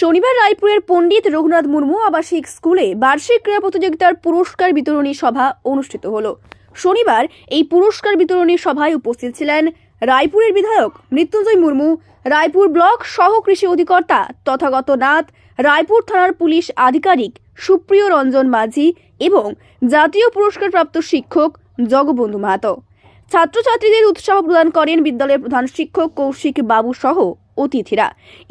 শনিবার রায়পুরের পণ্ডিত রঘুনাথ মুর্মু আবাসিক স্কুলে বার্ষিক ক্রীড়া প্রতিযোগিতার পুরস্কার বিতরণী সভা অনুষ্ঠিত হল। শনিবার এই পুরস্কার বিতরণী সভায় উপস্থিত ছিলেন রায়পুরের বিধায়ক মৃত্যুঞ্জয় মুর্মু, রায়পুর ব্লক সহ কৃষি অধিকর্তা তথাগত নাথ, রায়পুর থানার পুলিশ আধিকারিক সুপ্রিয় রঞ্জন মাঝি এবং জাতীয় পুরস্কারপ্রাপ্ত শিক্ষক জগবন্ধু মাহাতো। ছাত্রছাত্রীদের উৎসাহ প্রদান করেন বিদ্যালয়ের প্রধান শিক্ষক কৌশিক বাবু সহ অতিথিরা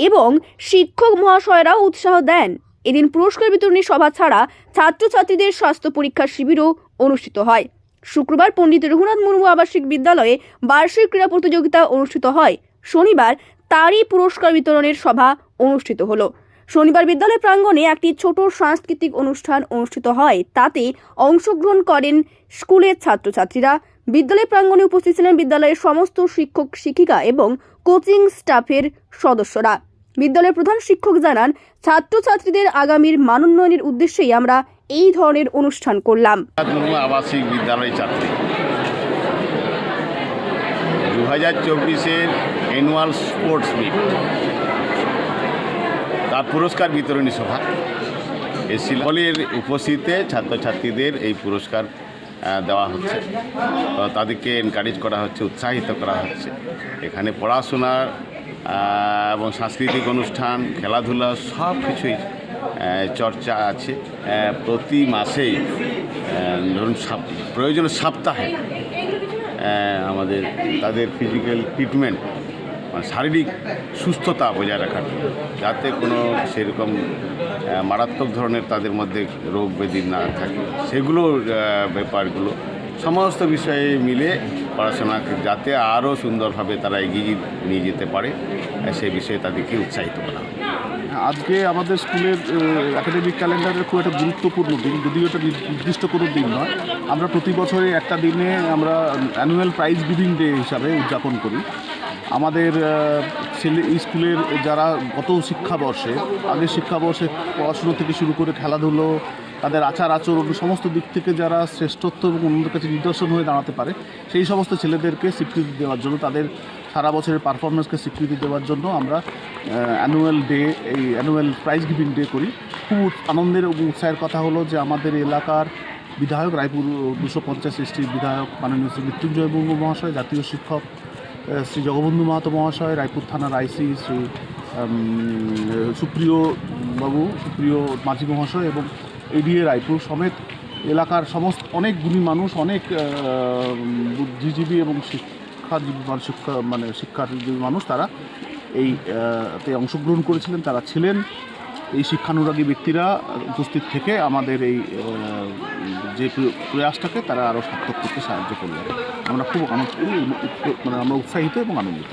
এবং শিক্ষক মহাশয়রাও উৎসাহ দেন। এদিন পুরস্কার বিতরণী সভা ছাড়া ছাত্রছাত্রীদের স্বাস্থ্য পরীক্ষা শিবিরও অনুষ্ঠিত হয়। শুক্রবার পণ্ডিত রঘুনাথ মুর্মু আবাসিক বিদ্যালয়ে বার্ষিক ক্রীড়া প্রতিযোগিতা অনুষ্ঠিত হয়। শনিবার তারই পুরস্কার বিতরণের সভা অনুষ্ঠিত হলো। শনিবার বিদ্যালয় প্রাঙ্গণে একটি ছোট সাংস্কৃতিক অনুষ্ঠান অনুষ্ঠিত হয়। তাতে অংশগ্রহণ করেন স্কুলের ছাত্রছাত্রীরা। বিদ্যালয় প্রাঙ্গণে উপস্থিত ছিলেন বিদ্যালয়ের সমস্ত শিক্ষক, শিক্ষিকা এবং কোচিং স্টাফের সদস্যরা। বিদ্যালয়ের প্রধান শিক্ষক জানান, ছাত্রছাত্রীদের আগামীর মানোন্নয়নের উদ্দেশ্যেই আমরা এই ধরনের অনুষ্ঠান করলাম। আবাসিক বিদ্যালয় ছাত্রী। দু হাজার চব্বিশের অ্যানুয়াল স্পোর্টস মিট। তার পুরস্কার বিতরণী সভা। এসেছিল সকলের উপস্থিতিতে ছাত্রছাত্রীদের এই পুরস্কার দেওয়া হচ্ছে। তাদেরকে এনকারেজ করা হচ্ছে, উৎসাহিত করা হচ্ছে। এখানে পড়াশোনার এবং সাংস্কৃতিক অনুষ্ঠান, খেলাধুলা সব কিছুই চর্চা আছে। প্রতি মাসেই ধরুন প্রয়োজনে সপ্তাহে আমাদের, তাদের ফিজিক্যাল ট্রিটমেন্ট মানে শারীরিক সুস্থতা বজায় রাখার, যাতে কোনো সেরকম মারাত্মক ধরনের তাদের মধ্যে রোগ ব্যাধি না থাকে। সেগুলো ব্যাপারগুলো সমস্ত বিষয়ে মিলে পড়াশোনাকে যাতে আরও সুন্দরভাবে তারা এগিয়ে নিয়ে যেতে পারে সেই বিষয়ে তাদেরকে উৎসাহিত করা আজকে আমাদের স্কুলের একাডেমিক ক্যালেন্ডারের খুব একটা গুরুত্বপূর্ণ দিন, যদিও এটা নির্দিষ্ট কোনো দিন নয়। আমরা প্রতি বছরে একটা দিনে আমরা অ্যানুয়াল প্রাইজ গিভিং ডে হিসাবে উদযাপন করি। আমাদের ছেলে, স্কুলের যারা গত শিক্ষাবর্ষে, আগের শিক্ষাবর্ষে পড়াশুনো থেকে শুরু করে খেলাধুলো, তাদের আচার আচরণ, সমস্ত দিক থেকে যারা শ্রেষ্ঠত্ব এবং অন্যদের কাছে নিদর্শন হয়ে দাঁড়াতে পারে, সেই সমস্ত ছেলেদেরকে স্বীকৃতি দেওয়ার জন্য, তাদের সারা বছরের পারফরমেন্সকে স্বীকৃতি দেওয়ার জন্য আমরা অ্যানুয়াল ডে এই অ্যানুয়াল প্রাইজ গিভিং ডে করি। খুব আনন্দের উৎসাহের কথা হলো যে আমাদের এলাকার বিধায়ক রায়পুর দুশো পঞ্চাশ এসটির বিধায়ক মাননীয় শ্রী মৃত্যুঞ্জয় মুর্মু মহাশয় জাতীয় শিক্ষক শ্রী জগবন্ধু মাহাতো মহাশয়, রায়পুর থানার আইসি শ্রী সুপ্রিয় বাবু, সুপ্রিয় মাঝি মহাশয় এবং এডিএ রায়পুর সমেত এলাকার সমস্ত অনেক গুণী মানুষ, অনেক বুদ্ধিজীবী এবং শিক্ষাজীবী শিক্ষা মানে শিক্ষাজীবী মানুষ তারা এই তে অংশগ্রহণ করেছিলেন, তারা ছিলেন। এই শিক্ষানুরাগী ব্যক্তিরা উপস্থিত থেকে আমাদের এই যে প্রয়াসটাকে তারা আরও সার্থক করতে সাহায্য করবে। আমরা খুব মানে আমরা উৎসাহিত এবং আনন্দিত।